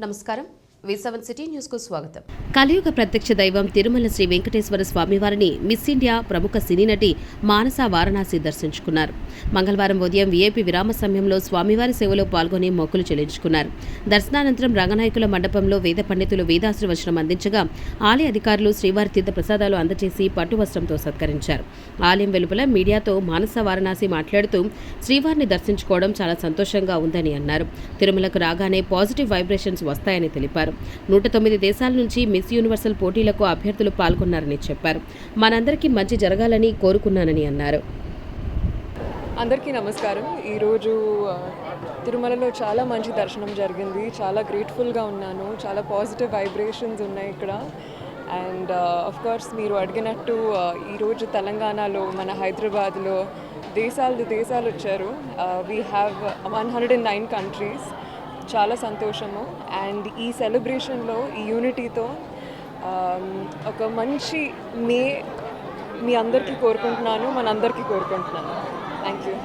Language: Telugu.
నమస్కారం. సిటీ న్యూస్కు స్వాగతం. కలియుగ ప్రత్యక్ష దైవం తిరుమల శ్రీ వెంకటేశ్వర స్వామివారిని మిస్ ఇండియా ప్రముఖ సినీ నటి మానస వారణాసి దర్శించుకున్నారు. మంగళవారం ఉదయం వీఐపీ విరామ సమయంలో స్వామివారి సేవలో పాల్గొని మొక్కులు చెల్లించుకున్నారు. దర్శనానంతరం రంగనాయకుల మండపంలో వేద పండితులు వేదాశ్రవచనం అందించగా ఆలయ అధికారులు శ్రీవారి తీర్థ ప్రసాదాలు అందజేసి పట్టు వస్త్రంతో సత్కరించారు. ఆలయం వెలుపల మీడియాతో మానస వారణాసి మాట్లాడుతూ శ్రీవారిని దర్శించుకోవడం చాలా సంతోషంగా ఉందని అన్నారు. తిరుమలకు రాగానే పాజిటివ్ వైబ్రేషన్స్ వస్తాయని తెలిపారు. నూట తొమ్మిది దేశాల నుంచి మిస్ యూనివర్సల్ పోటీలకు అభ్యర్థులు పాల్గొన్నారని చెప్పారు. మనందరికీ మంచి జరగాలని కోరుకున్నానని అన్నారు. అందరికీ నమస్కారం. ఈరోజు తిరుమలలో చాలా మంచి దర్శనం జరిగింది. చాలా గ్రేట్ఫుల్గా ఉన్నాను. చాలా పాజిటివ్ వైబ్రేషన్స్ ఉన్నాయి ఇక్కడ. అండ్ ఆఫ్ కోర్స్ మీరు అడిగినట్టు ఈరోజు తెలంగాణలో మన హైదరాబాద్లో దేశాలు దేశాలు వచ్చారు. We have one hundred and nine countries చాలా సంతోషము. అండ్ ఈ సెలబ్రేషన్లో ఈ యూనిటీతో ఒక మంచి మే మీ అందరికీ కోరుకుంటున్నాను మనందరికీ కోరుకుంటున్నాను. Thank you.